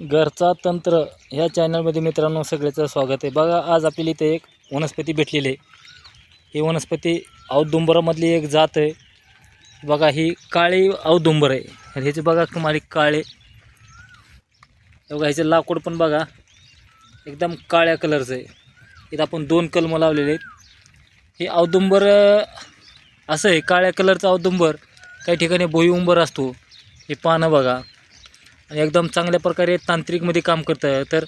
घरचा तंत्र ह्या चॅनलमध्ये मित्रांनो सगळ्याचं स्वागत आहे. बघा आज आपल्याला इथे एक वनस्पती भेटलेली आहे. ही वनस्पती औदुंबरामधली एक जात आहे. बघा ही काळी औदुंबर आहे. आणि ह्याचे बघा तुम्हाला काळे. बघा ह्याचे लाकूड पण बघा एकदम काळ्या कलरचं आहे. इथं आपण दोन कलमं लावलेले आहेत. हे औदुंबर असं आहे काळ्या कलरचं औदुंबर. काही ठिकाणी भुईउंबर असतो. हे पानं बघा. आणि एकदम चांगल्या प्रकारे तांत्रिकमध्ये काम करतं. तर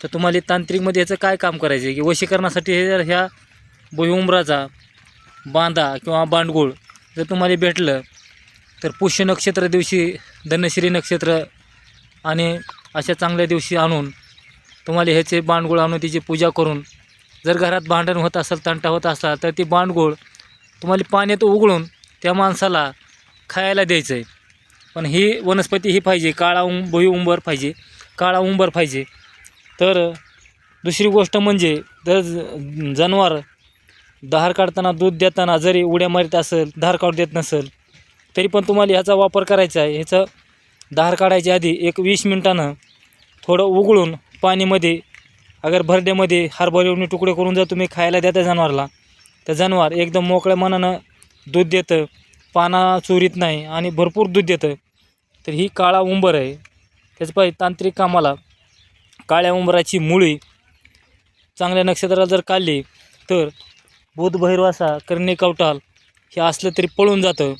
तर तुम्हाला तांत्रिकमध्ये याचं काय काम करायचं आहे? की वशीकरणासाठी हे जर ह्या भुईउमराचा बांधा किंवा बांडगुळ जर तुम्हाला भेटलं तर पुष्य नक्षत्र दिवशी धनश्री नक्षत्र आणि अशा चांगल्या दिवशी आणून तुम्हाला ह्याचे बांडगुळ आणून तिची पूजा करून जर घरात भांडण होत असेल तंटा होत असला तर ती बांडगुळ तुम्हाला पाण्यात उघडून त्या माणसाला खायला द्यायचं आहे. पण ही वनस्पती ही पाहिजे काळा उं भुई उंबर पाहिजे काळा उंबर पाहिजे. तर दुसरी गोष्ट म्हणजे जर जनावर धार काढताना दूध देताना जरी उड्या मारीत असेल धार काढू देत नसेल तरी पण तुम्हाला ह्याचा वापर करायचा आहे. ह्याचं धार काढायच्या आधी एक वीस मिनटानं थोडं उघडून पाणीमध्ये अगर भरड्यामध्ये हरभऱ्यावरून तुकडे करून जर तुम्ही खायला देता जनावरला तर जनावर एकदम मोकळ्या मनानं दूध देतं पाना चोरीत नाही आणि भरपूर दूध देतं. तर ही काळा उंबर आहे. त्याचं पाहिजे तांत्रिक कामाला. काळ्या उंबराची मुळी चांगल्या नक्षत्राला जर काढली तर बुधभैरवासा करणे कवटाल. हे असलं तरी पळून जातं.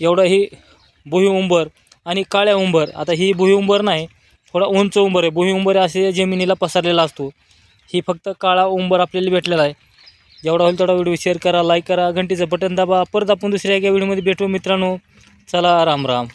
एवढं ही भुई उंबर आणि काळ्या उंबर. आता ही भुई उंबर नाही थोडा उंच उंबर आहे. भुई उंबर असे जमिनीला पसरलेला असतो. ही फक्त काळा उंबर आपल्याला भेटलेला आहे. जेवढा होईल तेवढा व्हिडिओ शेअर करा लाईक करा. घंटीचं बटन दाबा. परत आपण दुसऱ्या एका व्हिडिओमध्ये भेटू मित्रांनो. चला राम राम.